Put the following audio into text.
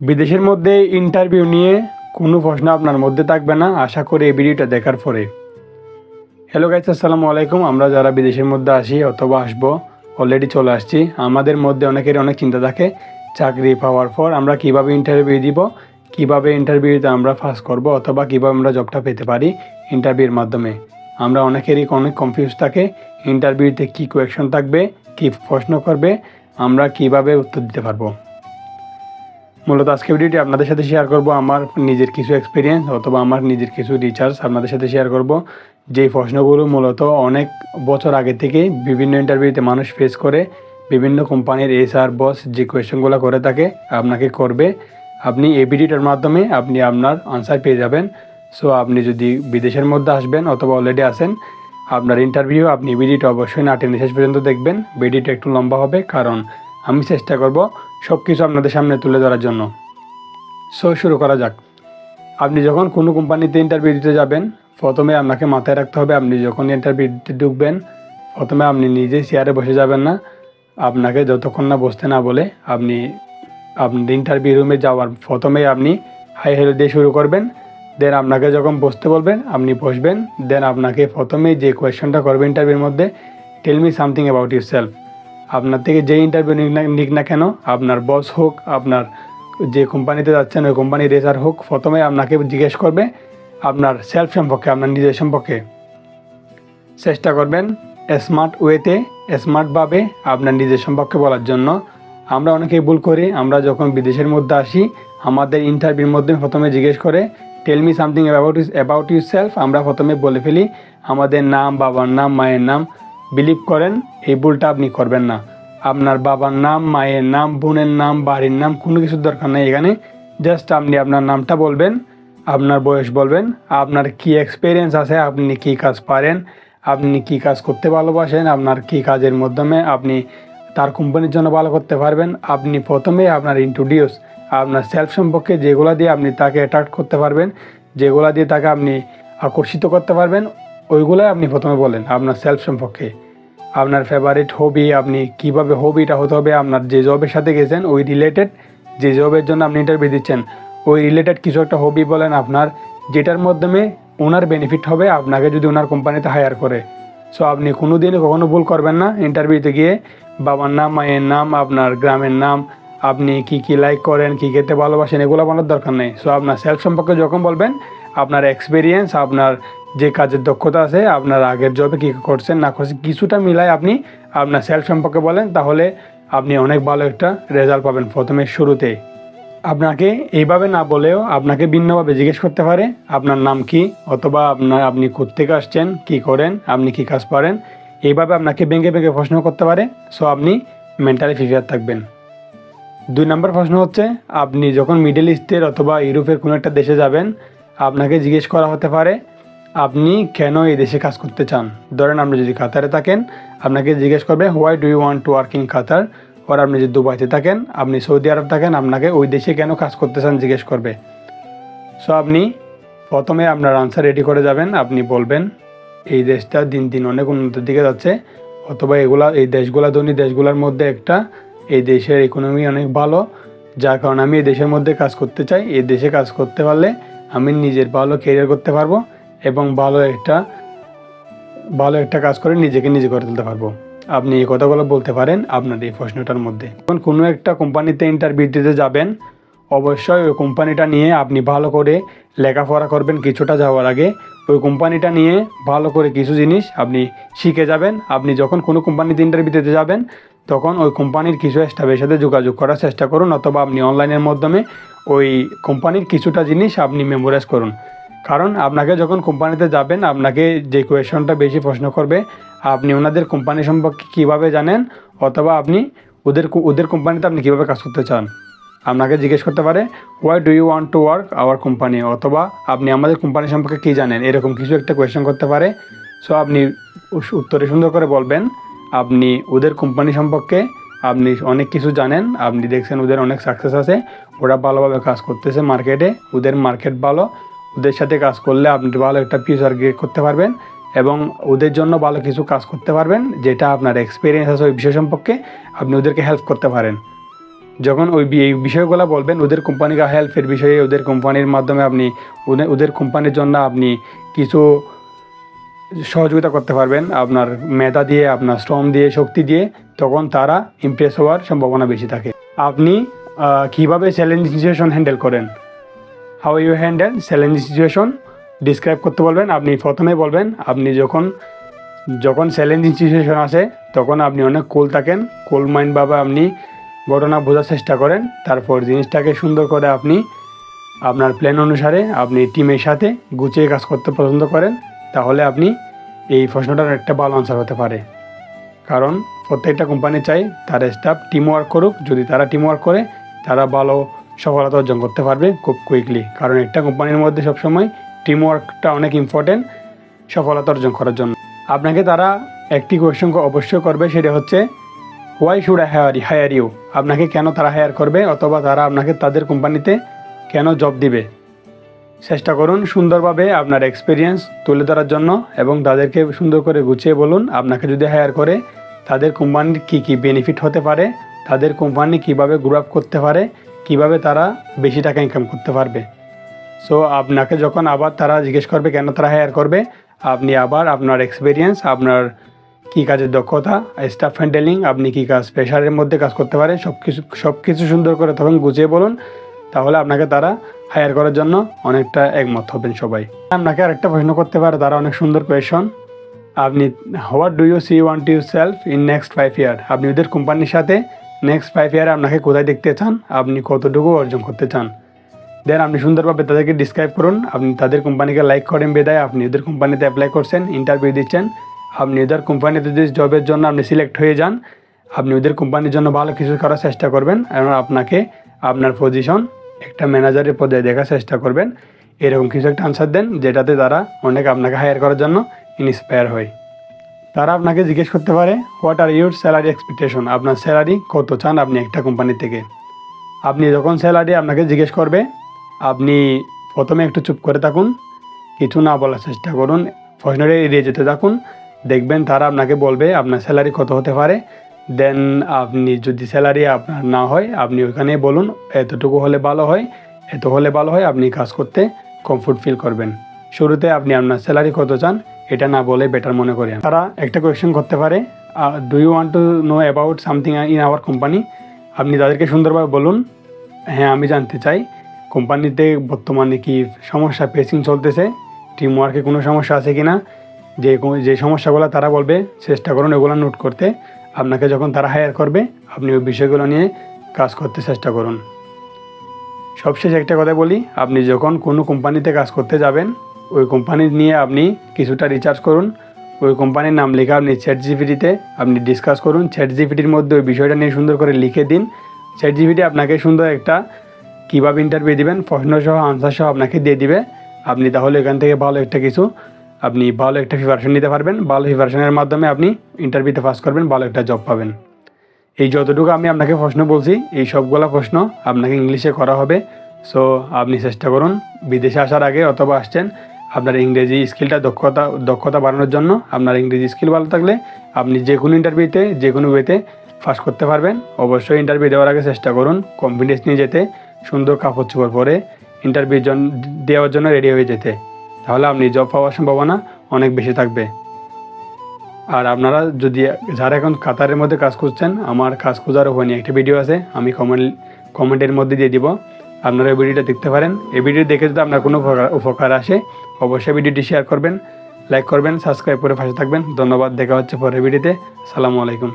বিদেশের মধ্যে ইন্টারভিউ নিয়ে কোনো প্রশ্ন আপনার মধ্যে থাকবে না, আশা করি এই ভিডিওটা দেখার পরে। হ্যালো গাইস আসসালামু আলাইকুম। আমরা যারা বিদেশের মধ্যে আসি অথবা আসব অলরেডি চলে আসছি। আমাদের মধ্যে অনেকের অনেক চিন্তা থাকে, চাকরি পাওয়ার পর আমরা কীভাবে ইন্টারভিউ দিব, কীভাবে ইন্টারভিউতে আমরা পাস করব অথবা কীভাবে আমরা জবটা পেতে পারি ইন্টারভিউর মাধ্যমে। আমরা অনেকেরই অনেক কনফিউজ থাকে ইন্টারভিউতে কী কোয়েকশন থাকবে, কী প্রশ্ন করবে, আমরা কীভাবে উত্তর দিতে পারব। মূলত আজকে ভিডিওটি আপনাদের সাথে শেয়ার করব আমার নিজের কিছু এক্সপিরিয়েন্স অথবা আমার নিজের কিছু রিচার্জ আপনাদের সাথে শেয়ার করব। যেই প্রশ্নগুলো মূলত অনেক বছর আগে থেকে বিভিন্ন ইন্টারভিউতে মানুষ ফেস করে, বিভিন্ন কোম্পানির এস আর বস যে কোয়েশ্চেনগুলো করে থাকে, আপনাকে করবে। আপনি এই ভিডিওটার মাধ্যমে আপনি আপনার আনসার পেয়ে যাবেন। সো আপনি যদি বিদেশের মধ্যে আসবেন অথবা অলরেডি আসেন আপনার ইন্টারভিউ আপনি ভিডিওটা অবশ্যই না টেনে শেষ পর্যন্ত দেখবেন। ভিডিওটা একটু লম্বা হবে, কারণ আমি চেষ্টা করব সব কিছু আপনাদের সামনে তুলে ধরার জন্য। সো শুরু করা যাক। আপনি যখন কোনো কোম্পানিতে ইন্টারভিউ দিতে যাবেন, প্রথমে আপনাকে মাথায় রাখতে হবে আপনি যখন ইন্টারভিউ দিতে ঢুকবেন, প্রথমে আপনি নিজে চেয়ারে বসে যাবেন না। আপনাকে যতক্ষণ না বসতে না বলে আপনি আপনি ইন্টারভিউ রুমে যাওয়ার প্রথমেই আপনি হাই হেলো দিয়ে শুরু করবেন। দেন আপনাকে যখন বসতে বলবেন, আপনি বসবেন। দেন আপনাকে প্রথমেই যে কোয়েশ্চনটা করবে ইন্টারভিউর মধ্যে tell me something about yourself আপনার থেকে যে ইন্টারভিউ নিক না নিক না কেন, আপনার বস হোক, আপনার যে কোম্পানিতে যাচ্ছেন, ওই কোম্পানির রেজার হোক, প্রথমে আপনাকে জিজ্ঞেস করবে আপনার সেলফ সম্পর্কে, আপনার নিজের সম্পর্কে। চেষ্টা করবেন স্মার্ট ওয়েতে স্মার্টভাবে আপনার নিজের সম্পর্কে বলার জন্য। আমরা অনেকেই ভুল করি, আমরা যখন বিদেশের মধ্যে আসি, আমাদের ইন্টারভিউর মধ্যে প্রথমে জিজ্ঞেস করে tell me something about is about yourself আমরা প্রথমে বলে ফেলি, আমাদের নাম, বাবার নাম, মায়ের নাম। বিলিভ করেন, এই ভুলটা আপনি করবেন না। আপনার বাবার নাম, মায়ের নাম, বোনের নাম, বাড়ির নাম, কোনো কিছুর দরকার নেই এখানে। জাস্ট আপনি আপনার নামটা বলবেন, আপনার বয়স বলবেন, আপনার কি এক্সপিরিয়েন্স আছে, আপনি কি কাজ পারেন, আপনি কি কাজ করতে ভালোবাসেন, আপনার কি কাজের মাধ্যমে আপনি তার কোম্পানির জন্য ভালো করতে পারবেন, আপনি প্রথমে আপনার ইন্ট্রোডিউস আপনার সেলফ সম্পর্কে যেগুলো দিয়ে আপনি তাকে অ্যাট্রাক্ট করতে পারবেন, যেগুলো দিয়ে তাকে আপনি আকর্ষিত করতে পারবেন ওইগুলোই আপনি প্রথমে বলেন, আপনার সেলফ সম্পর্কে। আপনার ফেভারিট হবি আপনি কীভাবে হবিটা হতে হবে, আপনার যে জবের সাথে গেছেন, ওই রিলেটেড যে জবের জন্য আপনি ইন্টারভিউ দিচ্ছেন, ওই রিলেটেড কিছু একটা হবি বলেন আপনার, যেটার মাধ্যমে ওনার বেনিফিট হবে, আপনাকে যদি ওনার কোম্পানিতে হায়ার করে। সো আপনি কোনো দিনই কখনো ভুল করবেন না ইন্টারভিউতে গিয়ে বাবার নাম, মায়ের নাম, আপনার গ্রামের নাম, আপনি কি কি লাইক করেন, কি খেতে ভালোবাসেন, এগুলো বলার দরকার নেই। সো আপনার সেলফ সম্পর্কে যখন বলবেন, আপনার এক্সপিরিয়েন্স আপনার যে কাজের দক্ষতা আছে, আপনার আগের জবে কী করছেন, না করছেন, কিছুটা মিলাই আপনি আপনার সেলফ সম্পর্কে বলেন, তাহলে আপনি অনেক ভালো একটা রেজাল্ট পাবেন প্রথমে শুরুতেই। আপনাকে এইভাবে না বলেও আপনাকে ভিন্নভাবে জিজ্ঞেস করতে পারে, আপনার নাম কি, অথবা আপনার আপনি কোথেকে আসছেন, কি করেন, আপনি কি কাজ পারেন, এইভাবে আপনাকে ভেঙে ভেঙে প্রশ্ন করতে পারে সো আপনি মেন্টালি প্রিপেয়ার থাকবেন। দুই নম্বর প্রশ্ন হচ্ছে, আপনি যখন মিডল ইস্টের অথবা ইউরোপের কোনো একটা দেশে যাবেন, আপনাকে জিজ্ঞেস করা হতে পারে আপনি কেন এই দেশে কাজ করতে চান? ধরেন আপনি যদি কাতারে থাকেন, আপনাকে জিজ্ঞেস করবে why do you want to work in Qatar or আপনি যদি দুবাইতে থাকেন, আপনি সৌদি আরব থাকেন, আপনাকে ওই দেশে কেন কাজ করতে চান জিজ্ঞেস করবে। সো আপনি প্রথমে আপনার আনসার রেডি করে যাবেন, আপনি বলবেন, এই দেশটা দিন দিন অনেক উন্নতির দিকে যাচ্ছে, অথবা এগুলা, এই দেশগুলা ধনী দেশগুলোর মধ্যে একটা, এই দেশের ইকোনমি অনেক ভালো, যার কারণে আমি এই দেশের মধ্যে কাজ করতে চাই, এই দেশে কাজ করতে পারলে আমি নিজের ভালো কেরিয়ার করতে পারব। এবং ভালো একটা ভালো একটা কাজ করে নিজেকে নিজে করে তুলতে পারব। আপনি এই কথাগুলো বলতে পারেন আপনার এই প্রশ্নটার মধ্যে। যখন কোনো একটা কোম্পানিতে ইন্টারভিউ দিতে যাবেন, অবশ্যই ওই কোম্পানিটা নিয়ে আপনি ভালো করে লেখাপড়া করবেন, কিছুটা যাওয়ার আগে। ওই কোম্পানিটা নিয়ে ভালো করে কিছু জিনিস আপনি শিখে যাবেন। আপনি যখন কোনো কোম্পানিতে ইন্টারভিউ দিতে যাবেন, তখন ওই কোম্পানির কিছু স্টাফের সাথে যোগাযোগ করার চেষ্টা করুন অথবা আপনি অনলাইনের মাধ্যমে ওই কোম্পানির কিছুটা জিনিস আপনি মেমোরাইজ করুন। কারণ আপনাকে যখন কোম্পানিতে যাবেন, আপনাকে যে কোয়েশনটা বেশি প্রশ্ন করবে, আপনি ওনাদের কোম্পানি সম্পর্কে কীভাবে জানেন, অথবা আপনি ওদের ওদের কোম্পানিতে আপনি কীভাবে কাজ করতে চান? আপনাকে জিজ্ঞেস করতে পারে why do you want to work our company অথবা, আপনি আমাদের কোম্পানি সম্পর্কে কী জানেন? এরকম কিছু একটা কোয়েশন করতে পারে। সো আপনি উত্তরে সুন্দর করে বলবেন, আপনি ওদের কোম্পানি সম্পর্কে আপনি অনেক কিছু জানেন, আপনি দেখছেন ওদের অনেক সাকসেস আছে, ওরা ভালোভাবে কাজ করতেছে মার্কেটে ওদের মার্কেট ভালো ওদের সাথে কাজ করলে আপনি ভালো একটা ফিউচার গেট করতে পারবেন এবং ওদের জন্য ভালো কিছু কাজ করতে পারবেন, যেটা আপনার এক্সপিরিয়েন্স আছে ওই বিষয় সম্পর্কে আপনি ওদেরকে হেল্প করতে পারেন। যখন ওই এই বিষয়গুলো বলবেন, ওদের কোম্পানিকে হেল্পের বিষয়ে, ওদের কোম্পানির মাধ্যমে আপনি ওদের- কোম্পানির জন্য আপনি কিছু সহযোগিতা করতে পারবেন, আপনার মেধা দিয়ে, আপনার শ্রম দিয়ে, শক্তি দিয়ে, তখন তারা ইমপ্রেস হওয়ার সম্ভাবনা বেশি থাকে। আপনি কীভাবে চ্যালেঞ্জিং সিচুয়েশন হ্যান্ডেল করেন? How you handle challenging situation describe করতে বলবেন, আপনি প্রথমে বলবেন, আপনি যখন যখন চ্যালেঞ্জিং সিচুয়েশন আসে, তখন আপনি অনেক কুল থাকেন কুল মাইন্ডভাবে আপনি ঘটনা বোঝার চেষ্টা করেন, তারপর জিনিসটাকে সুন্দর করে আপনি, আপনার প্ল্যান অনুসারে আপনি টিমের সাথে গুছিয়ে কাজ করতে পছন্দ করেন, তাহলে আপনি এই প্রশ্নটার একটা ভালো আনসার হতে পারে। কারণ প্রত্যেকটা কোম্পানি চাই তার স্টাফ টিম ওয়ার্ক করুক, যদি তারা টিম ওয়ার্ক করে, তারা ভালো সফলতা অর্জন করতে পারবে খুব কুইকলি কারণ একটা কোম্পানির মধ্যে সবসময় টিম ওয়ার্কটা অনেক ইম্পর্টেন্ট সফলতা অর্জন করার জন্য। আপনাকে তারা একটি কোয়েশ্চন অবশ্যই করবে, সেটা হচ্ছে why should I hire hire you আপনাকে কেন তারা হায়ার করবে, অথবা তারা আপনাকে তাদের কোম্পানিতে কেন জব দিবে? চেষ্টা করুন সুন্দরভাবে আপনার এক্সপিরিয়েন্স তুলে ধরার জন্য এবং তাদেরকে সুন্দর করে গুছিয়ে বলুন, আপনাকে যদি হায়ার করে, তাদের কোম্পানির কী কী বেনিফিট হতে পারে, তাদের কোম্পানি কীভাবে গ্রো আপ করতে পারে কীভাবে তারা বেশি টাকা ইনকাম করতে পারবে? সো আপনাকে যখন আবার তারা জিজ্ঞেস করবে, কেন তারা হায়ার করবে? আপনি আবার আপনার এক্সপিরিয়েন্স আপনার কী কাজের দক্ষতা স্টাফ হ্যান্ডেলিং আপনি কী কাজ প্রেশারের মধ্যে কাজ করতে পারেন সব কিছু সব কিছু সুন্দর করে তখন গুছিয়ে বলুন। তাহলে আপনাকে তারা হায়ার করার জন্য অনেকটা একমত হবেন সবাই। আপনাকে আরেকটা প্রশ্ন করতে পারে, তারা অনেক সুন্দর কোয়েশন আপনি what do you see want you self in next five year আপনি ওদের কোম্পানির সাথে নেক্সট ফাইভ ইয়ারে আপনাকে কোথায় দেখতে চান? আপনি কতটুকু অর্জন করতে চান? দেন আপনি সুন্দরভাবে তাদেরকে ডিসক্রাইব করুন। আপনি তাদের কোম্পানিকে লাইক করেন বেদায়। আপনি ওদের কোম্পানিতে অ্যাপ্লাই করছেন ইন্টারভিউ দিচ্ছেন। আপনি ওদের কোম্পানিতে যদি জবের জন্য আপনি সিলেক্ট হয়ে যান, আপনি ওদের কোম্পানির জন্য ভালো কিছু করার চেষ্টা করবেন এবং আপনাকে আপনার পজিশন একটা ম্যানেজারের পদে দেখার চেষ্টা করবেন। এরকম কিছু একটা আনসার দেন, যেটাতে তারা অনেক আপনাকে হায়ার করার জন্য ইন্সপায়ার হয়। তারা আপনাকে জিজ্ঞেস করতে পারে what are your salary expectation আপনার স্যালারি কত চান আপনি একটা কোম্পানি থেকে? আপনি যখন স্যালারি আপনাকে জিজ্ঞেস করবে, আপনি প্রথমে একটু চুপ করে থাকুন, কিছু না বলার চেষ্টা করুন, প্রশ্নটা এড়িয়ে যেতে থাকুন, দেখবেন তারা আপনাকে বলবে আপনার স্যালারি কত হতে পারে দেন আপনি যদি স্যালারি আপনার না হয়, আপনি ওইখানে বলুন, এতটুকু হলে ভালো হয়, এত হলে ভালো হয়, আপনি কাজ করতে কমফোর্ট ফিল করবেন। শুরুতে আপনি আপনার স্যালারি কত চান এটা না বলে বেটার মনে করেন। তারা একটা কোয়েশ্চেন করতে পারে do you want to know about something in our company আপনি তাদেরকে সুন্দরভাবে বলুন। হ্যাঁ আমি জানতে চাই কোম্পানিতে বর্তমানে কি সমস্যা পেসিং চলতেছে? টিম ওয়ার্কে কোনো সমস্যা আছে কি না যে যে সমস্যাগুলো তারা বলবে, চেষ্টা করুন এগুলো নোট করতে। আপনাকে যখন তারা হায়ার করবে, আপনি ওই বিষয়গুলো নিয়ে কাজ করতে চেষ্টা করুন। সবশেষে একটা কথা বলি, আপনি যখন কোনো কোম্পানিতে কাজ করতে যাবেন ওই কোম্পানি নিয়ে আপনি কিছুটা রিচার্জ করুন। ওই কোম্পানির নাম লেখা আপনি চ্যাট জিপিটিতে আপনি ডিসকাস করুন। চ্যাট জিপিটির মধ্যে ওই বিষয়টা নিয়ে সুন্দর করে লিখে দিন। চ্যাট জিপিটি আপনাকে সুন্দর একটা কীভাবে ইন্টারভিউ দিবেন, প্রশ্ন সহ আনসার সহ আপনাকে দিয়ে দিবে। আপনি তাহলে এখান থেকে ভালো একটা কিছু, আপনি ভালো একটা প্রিপারেশন নিতে পারবেন। ভালো প্রিপারেশনের মাধ্যমে আপনি ইন্টারভিউতে পাস করবেন, ভালো একটা জব পাবেন। এই যতটুকু আমি আপনাকে প্রশ্ন বলছি, এই সবগুলো প্রশ্ন আপনাকে ইংলিশে করা হবে। সো আপনি চেষ্টা করুন। বিদেশে আসার আগে অথবা আসছেন আপনার ইংরেজি স্কিলটা দক্ষতা দক্ষতা বাড়ানোর জন্য আপনার ইংরেজি স্কিল ভালো থাকলে আপনি যে কোনো ইন্টারভিউতে, যে কোনো ওয়েতে ফার্স্ট করতে পারবেন। অবশ্যই ইন্টারভিউ দেওয়ার আগে চেষ্টা করুন কনফিডেন্স নিয়ে যেতে, সুন্দর কাপড় চোপড় পরে ইন্টারভিউ দেওয়ার জন্য রেডি হয়ে যেতে। তাহলে আপনি জব পাওয়ার সম্ভাবনা অনেক বেশি থাকবে। আর আপনারা যদি যারা এখন কাতারের মধ্যে কাজ করছেন আমার কাজ খোঁজার হয়নি একটা ভিডিও আছে, আমি কমেন্ট কমেন্টের মধ্যে দিয়ে দিব। আপনারা এই ভিডিওটা দেখতে পারেন। এই ভিডিও দেখে যদি আপনার কোনো উপকার- আসে, অবশ্যই ভিডিওটি শেয়ার করবেন লাইক করবেন সাবস্ক্রাইব করে পাশে থাকবেন। ধন্যবাদ, দেখা হচ্ছে পরের ভিডিওতে। সালামু আলাইকুম।